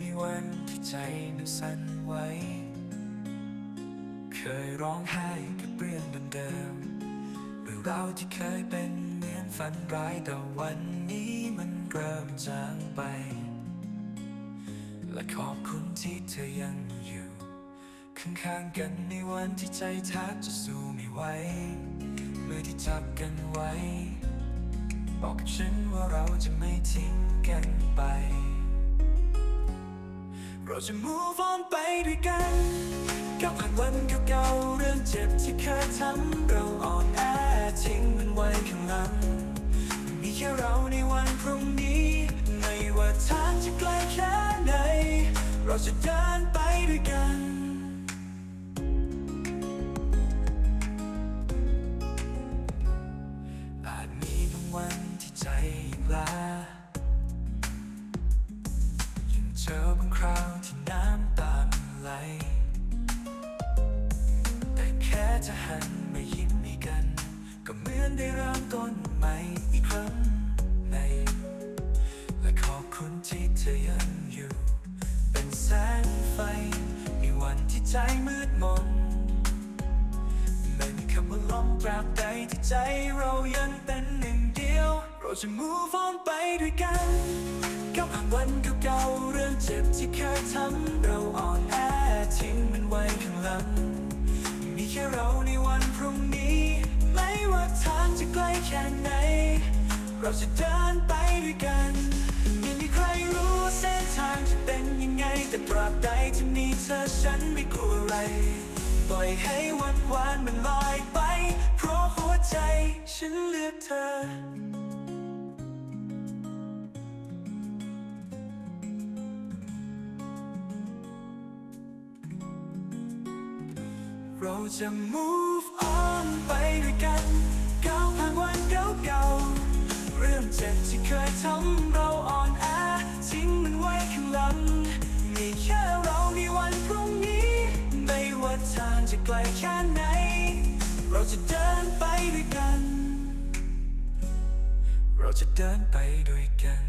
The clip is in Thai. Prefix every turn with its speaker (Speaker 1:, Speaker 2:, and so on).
Speaker 1: มีวันที่ใจมันสั่นไหว เคยร้องไห้กับเรื่องเดิมๆเรื่องราวที่เคยเป็นเหมือนฝันร้ายแต่วันนี้มันเริ่มจางไป และขอบคุณที่เธอยังอยู่ ข้างๆกันในวันที่ใจแทบจะสู้ไม่ไหวมือที่จับกันไว้ บอกฉันว่าเราจะไม่ทิ้ง เราจะ move on ไปด้วยกันก้าวผ่านวันเก่าๆเรื่องเจ็บที่เคยทำเราอ่อนแอทิ้งมันไว้ข้างหลังมีแค่เราในวันพรุ่งนี้ไม่ว่าทางจะไกลแค่ไหน เราจะเดินไปด้วยกันอาจมีบางวันที่ใจลายังเจอบางคราว จะหันมายิ้มให้กัน ก็เหมือนได้เริ่มต้นใหม่อีกครั้งใน และขอบคุณที่เธอยังอยู่ เป็นแสงไฟในวันที่ใจมืดมนไม่มีคำว่าล้มตราบใดที่ใจเรายังเป็นหนึ่งเดียว เราจะ move on ไปด้วยกันก้าวผ่านวันก่า ค่ไหน เราจะเดินไปด้วยกันไม่มีใครรู้เส้นทางจะเป็นยังไง แต่ตราบใดที่มีเธอฉันไม่กลัวอะไรปล่อยให้วันวานมันลอยไป เพราะหัวใจฉันเลือกเธอเราจะ move on ไป จะไกลแค่ไหน เราจะเดินไปด้วยกัน เราจะเดินไปด้วยกัน